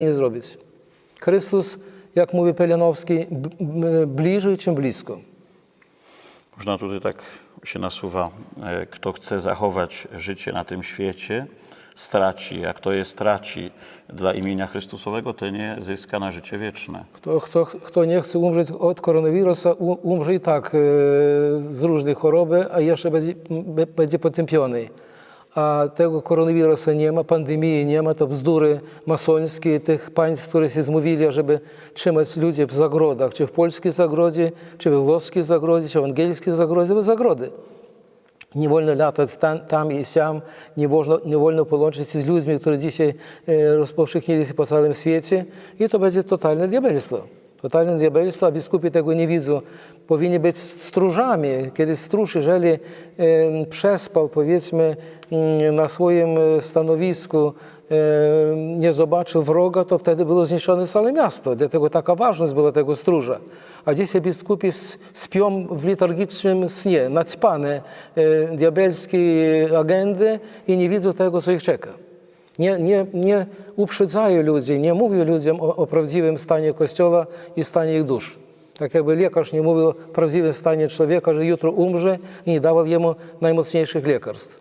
nie zrobić. Chrystus, jak mówi b- bliżej, czym blisko. Można tutaj tak się nasuwa, e, kto chce zachować życie na tym świecie, straci, a kto je straci dla imienia Chrystusowego, ten nie zyska na życie wieczne. Kto, kto, kto nie chce umrzeć od koronawirusa, umrze i tak e, z różnej choroby, a jeszcze będzie, będzie potępiony. A tego koronawirusa nie ma, pandemii nie ma, to bzdury masońskie tych państw, które się zmówili, żeby trzymać ludzi w zagrodach, czy w polskiej zagrodzie, czy we włoskiej zagrodzie, czy w angielskiej zagrodzie, w zagrody. Nie wolno latać tam, tam i siam, nie wolno, nie wolno połączyć się z ludźmi, którzy dzisiaj e, rozpowszechnili się po całym świecie i to będzie totalne diabelstwo. Totalne diabelstwo, a biskupi tego nie widzą. Powinni być stróżami. Kiedy stróż, jeżeli przespał, powiedzmy, mm, na swoim e, stanowisku, e, nie zobaczył wroga, to wtedy było zniszczone całe miasto. Dlatego taka ważność była tego stróża. A dzisiaj biskupi s- śpią w liturgicznym śnie, naćpane e, diabelskie agendy i nie widzą tego, co ich czeka. Nie, nie, nie uprzedzają ludzi, nie mówią ludziom o, o prawdziwym stanie Kościoła i stanie ich dusz. Tak jakby lekarz nie mówił o prawdziwym stanie człowieka, że jutro umrze i nie dawał jemu najmocniejszych lekarstw.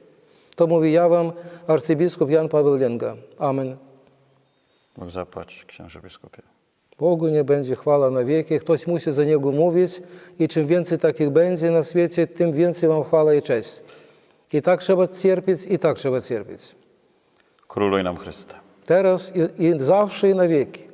To mówi ja wam arcybiskup Jan Paweł Lenga. Amen. Bóg zapłać, księże biskupie. Bogu nie będzie chwała na wieki. Ktoś musi za Niego mówić i czym więcej takich będzie na świecie, tym więcej Wam chwała i cześć. I tak trzeba cierpieć, i tak trzeba cierpieć. Króluj nam Chryste. Teraz i, i zawsze i na wieki.